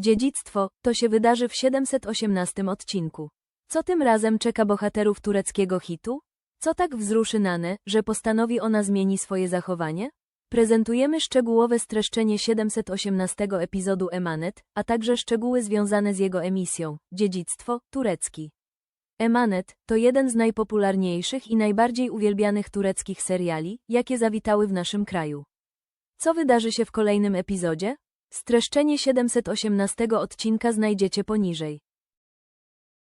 Dziedzictwo, to się wydarzy w 718 odcinku. Co tym razem czeka bohaterów tureckiego hitu? Co tak wzruszy Nanę, że postanowi ona zmieni swoje zachowanie? Prezentujemy szczegółowe streszczenie 718 epizodu Emanet, a także szczegóły związane z jego emisją, Dziedzictwo, turecki. Emanet to jeden z najpopularniejszych i najbardziej uwielbianych tureckich seriali, jakie zawitały w naszym kraju. Co wydarzy się w kolejnym epizodzie? Streszczenie 718 odcinka znajdziecie poniżej.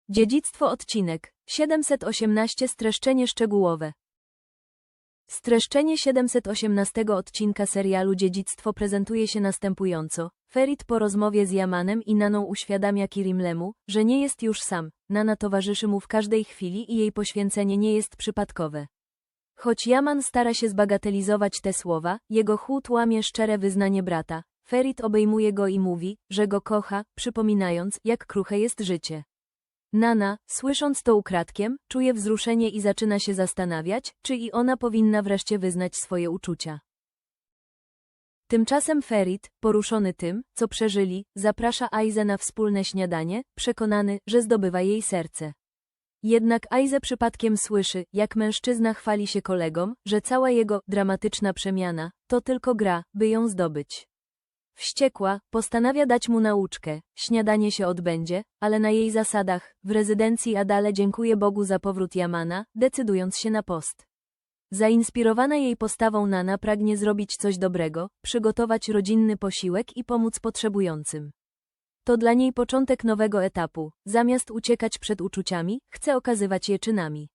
Dziedzictwo odcinek 718 streszczenie szczegółowe. Streszczenie 718 odcinka serialu Dziedzictwo prezentuje się następująco. Ferit po rozmowie z Yamanem i Naną uświadamia Kirimlemu, że nie jest już sam. Nana towarzyszy mu w każdej chwili i jej poświęcenie nie jest przypadkowe. Choć Yaman stara się zbagatelizować te słowa, jego chłód łamie szczere wyznanie brata. Ferit obejmuje go i mówi, że go kocha, przypominając, jak kruche jest życie. Nana, słysząc to ukradkiem, czuje wzruszenie i zaczyna się zastanawiać, czy i ona powinna wreszcie wyznać swoje uczucia. Tymczasem Ferit, poruszony tym, co przeżyli, zaprasza Aizę na wspólne śniadanie, przekonany, że zdobywa jej serce. Jednak Aize przypadkiem słyszy, jak mężczyzna chwali się kolegom, że cała jego dramatyczna przemiana to tylko gra, by ją zdobyć. Wściekła, postanawia dać mu nauczkę, śniadanie się odbędzie, ale na jej zasadach, w rezydencji Adale dziękuję Bogu za powrót Jamana, decydując się na post. Zainspirowana jej postawą Nana pragnie zrobić coś dobrego, przygotować rodzinny posiłek i pomóc potrzebującym. To dla niej początek nowego etapu, zamiast uciekać przed uczuciami, chce okazywać je czynami.